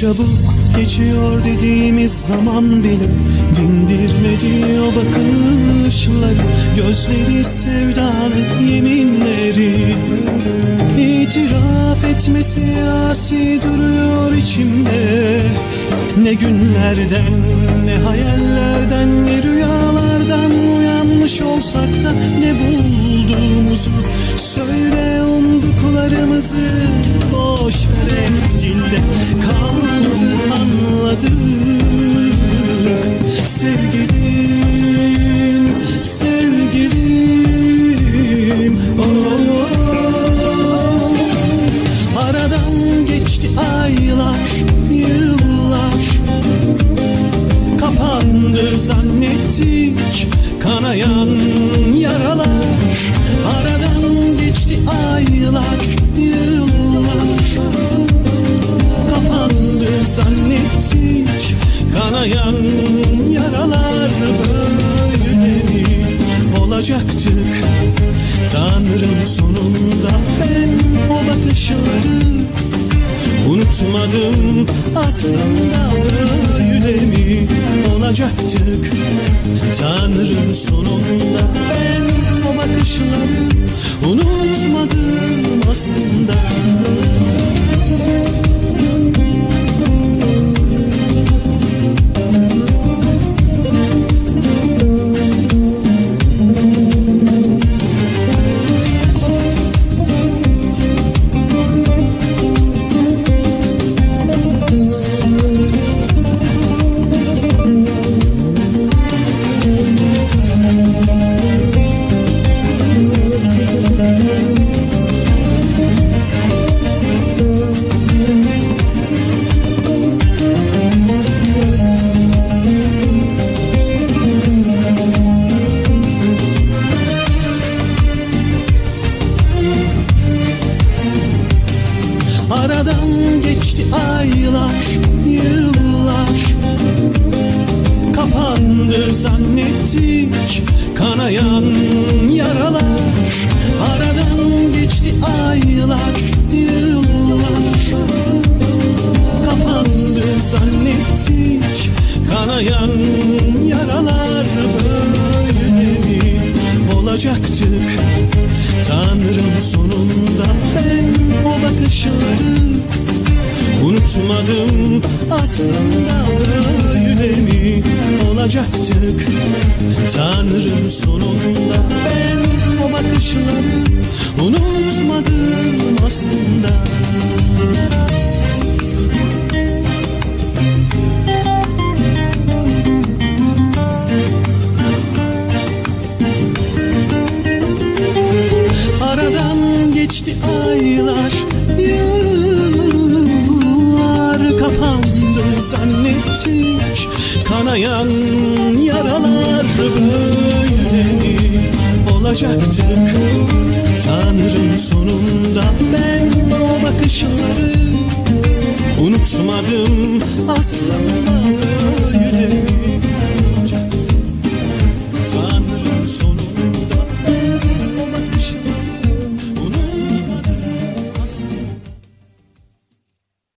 çabuk geçiyor dediğimiz zaman bile Dindirmedi o bakışları. Gözleri sevdalı yeminleri. İtiraf etmesi asi duruyor içimde. Ne günlerden ne hayallerden ne rüyalardan uyanmış olsak da Ne bulduğumuzu söyle umduklarımızı Boş ver hep dilde. Kaldı anladık. Sevgilim, sevgilim. Oh. Aradan geçti aylar, yıllar. Kapandı zannettik. Kanayan zannettik kanayan yaralar Böyle mi olacaktık. Tanrım sonunda ben o bakışları Unutmadım. Aslında böyle mi olacaktık? Tanrım sonunda ben o bakışları Unutmadım aslında. Aradan zannettik. Kanayan yaralar Aradan geçti aylar, yıllar. Kapandı zannettik. Kanayan yaralar Böyle mi olacaktık? Tanrım sonunda ben o bakışları Unutmadım aslında böyle olacaktık. Tanrım sonunda ben zannettik. Kanayan yaralar böyle olacaktık Tanrım sonunda ben o bakışları Unutmadım. Aslında